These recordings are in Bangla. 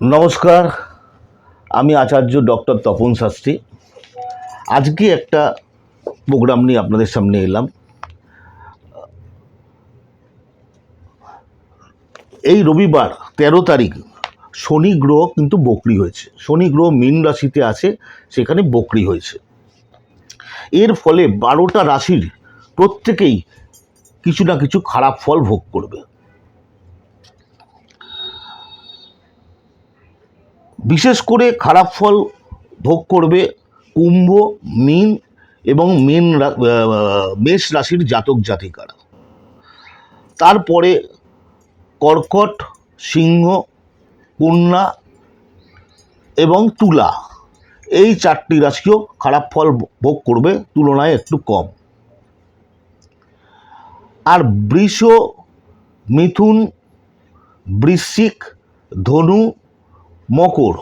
নমস্কার, আমি আচার্য ডক্টর তপন শাস্ত্রী। আজকে একটা প্রোগ্রাম নিয়ে আপনাদের সামনে এলাম। এই রবিবার তেরো তারিখ, শনি গ্রহ কিন্তু বকরি হয়েছে। শনি গ্রহ মীন রাশিতে আছে, সেখানে বকরি হয়েছে। এর ফলে বারোটা রাশির প্রত্যেকেই কিছু না কিছু খারাপ ফল ভোগ করবে। বিশেষ করে খারাপ ফল ভোগ করবে কুম্ভ, মীন এবং মীন মেষ রাশির জাতক জাতিকারা। তারপরে কর্কট, সিংহ কন্যা এবং তুলা। এই চারটি রাশিও খারাপ ফল ভোগ করবে, তুলনায় একটু কম। আর বৃষ, মিথুন, বৃশ্চিক, ধনু মকর।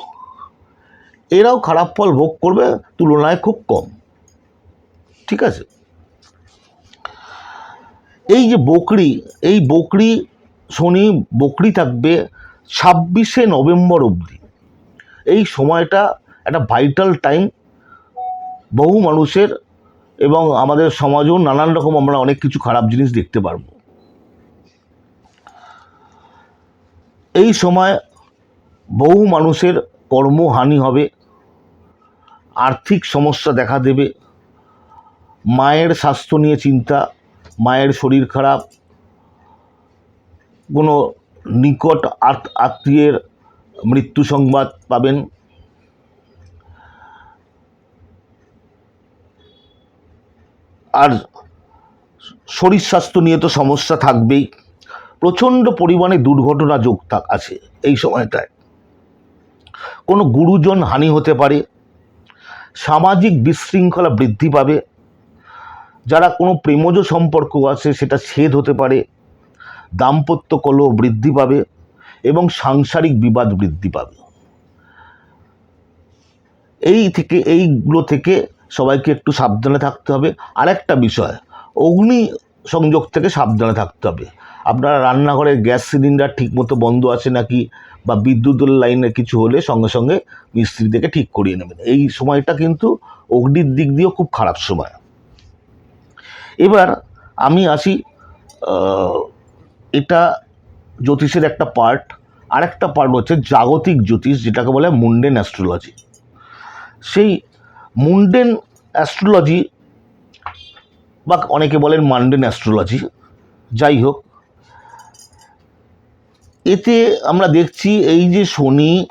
এরাও খারাপ ফল ভোগ করবে, তুলনায় খুব কম। ঠিক আছে? এই যে বকরি, এই বকরি শনি, বকরি থাকবে ছাব্বিশে নভেম্বর অবধি। এই সময়টা একটা ভাইটাল টাইম বহু মানুষের এবং আমাদের সমাজেও নানান রকম আমরা অনেক কিছু খারাপ জিনিস দেখতে পারব। এই সময় বহু মানুষের কর্মহানি হবে, আর্থিক সমস্যা দেখা দেবে, মায়ের স্বাস্থ্য নিয়ে চিন্তা, মায়ের শরীর খারাপ, কোনো নিকট আত- আত্মীয়ের মৃত্যু সংবাদ পাবেন। আর শরীর স্বাস্থ্য নিয়ে তো সমস্যা থাকবেই। প্রচণ্ড পরিমাণে দুর্ঘটনা যোগ থাক, আছে এই সময়টায়। কোনো গুরুজন হানি হতে পারে, সামাজিক বিশৃঙ্খলা বৃদ্ধি পাবে, যারা কোনো প্রেমজ সম্পর্ক আছে সেটা ছেদ হতে পারে, দাম্পত্য কলহ বৃদ্ধি পাবে এবং সাংসারিক বিবাদ বৃদ্ধি পাবে। এই থেকে, এইগুলো থেকে সবাইকে একটু সাবধানে থাকতে হবে। আরেকটা বিষয়, অগ্নি সংযোগ থেকে সাবধানে থাকতে হবে। আপনারা রান্নাঘরের গ্যাস সিলিন্ডার ঠিকমতো বন্ধ আছে নাকি বা বিদ্যুতের লাইনে কিছু হলে সঙ্গে সঙ্গে মিস্ত্রি থেকে ঠিক করিয়ে নেবেন। এই সময়টা কিন্তু অগ্নির দিক দিয়েও খুব খারাপ সময়। এবার আমি আসি এটা জ্যোতিষের একটা পার্ট আরেকটা পার্ট হচ্ছে জাগতিক জ্যোতিষ, যেটাকে বলে মুন্ডেন অ্যাস্ট্রোলজি সেই মুন্ডেন অ্যাস্ট্রোলজি বা অনেকে বলেন মান্ডেন অ্যাস্ট্রোলজি যাই হোক। এতে আমরা দেখছি এই যে শনি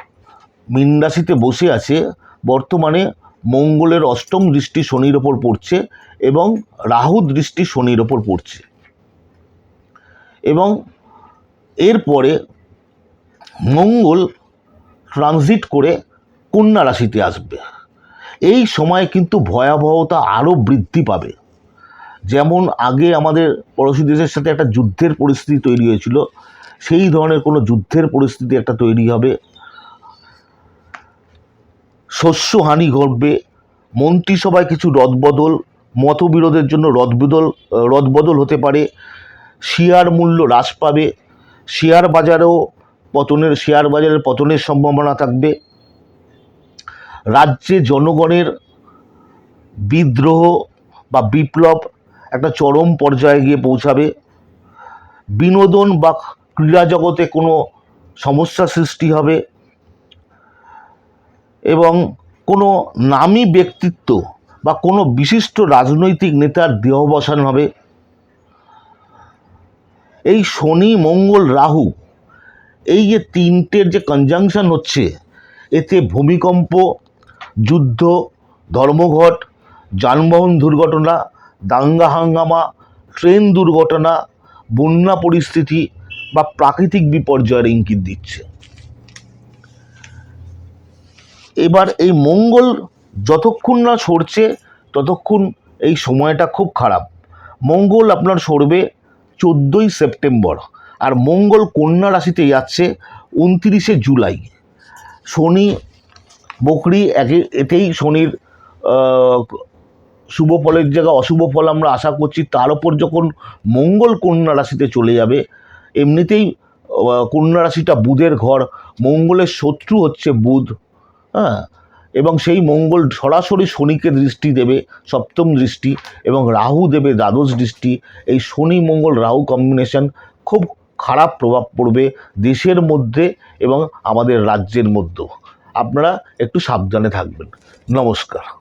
মীন রাশিতে বসে আছে, বর্তমানে মঙ্গলের অষ্টম দৃষ্টি শনির ওপর পড়ছে এবং রাহু দৃষ্টি শনির ওপর পড়ছে। এবং এরপরে মঙ্গল ট্রানজিট করে কন্যা রাশিতে আসবে। এই সময় কিন্তু ভয়াবহতা আরও বৃদ্ধি পাবে। যেমন আগে আমাদের পড়োশী দেশের সাথে একটা যুদ্ধের পরিস্থিতি তৈরি হয়েছিল, সেই ধরনের কোনো যুদ্ধের পরিস্থিতি একটা তৈরি হবে। শস্যহানি ঘটবে, মন্ত্রিসভায় কিছু রদবদল, মতবিরোধের জন্য রদবদল রদবদল হতে পারে, শেয়ার মূল্য হ্রাস পাবে, শেয়ার বাজারেও পতনের, শেয়ার বাজারের পতনের সম্ভাবনা থাকবে। রাজ্যে জনগণের বিদ্রোহ বা বিপ্লব একটা চরম পর্যায়ে গিয়ে পৌঁছাবে। বিনোদন বা ক্রীড়া জগতে কোনো সমস্যা সৃষ্টি হবে এবং কোনো নামী ব্যক্তিত্ব বা কোনো বিশিষ্ট রাজনৈতিক নেতার দেহবসান হবে। এই শনি, মঙ্গল, রাহু এই যে তিনটের যে কনজাংশন হচ্ছে, এতে ভূমিকম্প, যুদ্ধ, ধর্মঘট, যানবাহন দুর্ঘটনা দাঙ্গা হাঙ্গামা ট্রেন দুর্ঘটনা, বন্যা পরিস্থিতি বা প্রাকৃতিক বিপর্যয়ের ইঙ্গিত দিচ্ছে। এবার এই মঙ্গল যতক্ষণ না সরছে, ততক্ষণ এই সময়টা খুব খারাপ। মঙ্গল আপনার সরবে চোদ্দোই সেপ্টেম্বর, আর মঙ্গল কন্যা রাশিতে যাচ্ছে উনত্রিশে জুলাই। শনি, বকরি, একে এতেই শনির শুভ ফলের জায়গায় অশুভ ফল আমরা আশা করছি। তার ওপর যখন মঙ্গল কন্যা রাশিতে চলে যাবে, এমনিতেই কন্যা রাশিটা বুধের ঘর। মঙ্গলের শত্রু হচ্ছে বুধ হ্যাঁ? এবং সেই মঙ্গল সরাসরি শনিকে দৃষ্টি দেবে, সপ্তম দৃষ্টি, এবং রাহু দেবে দ্বাদশ দৃষ্টি। এই শনি, মঙ্গল, রাহু কম্বিনেশন খুব খারাপ প্রভাব পড়বে দেশের মধ্যে এবং আমাদের রাজ্যের মধ্যেও। আপনারা একটু সাবধানে থাকবেন। নমস্কার।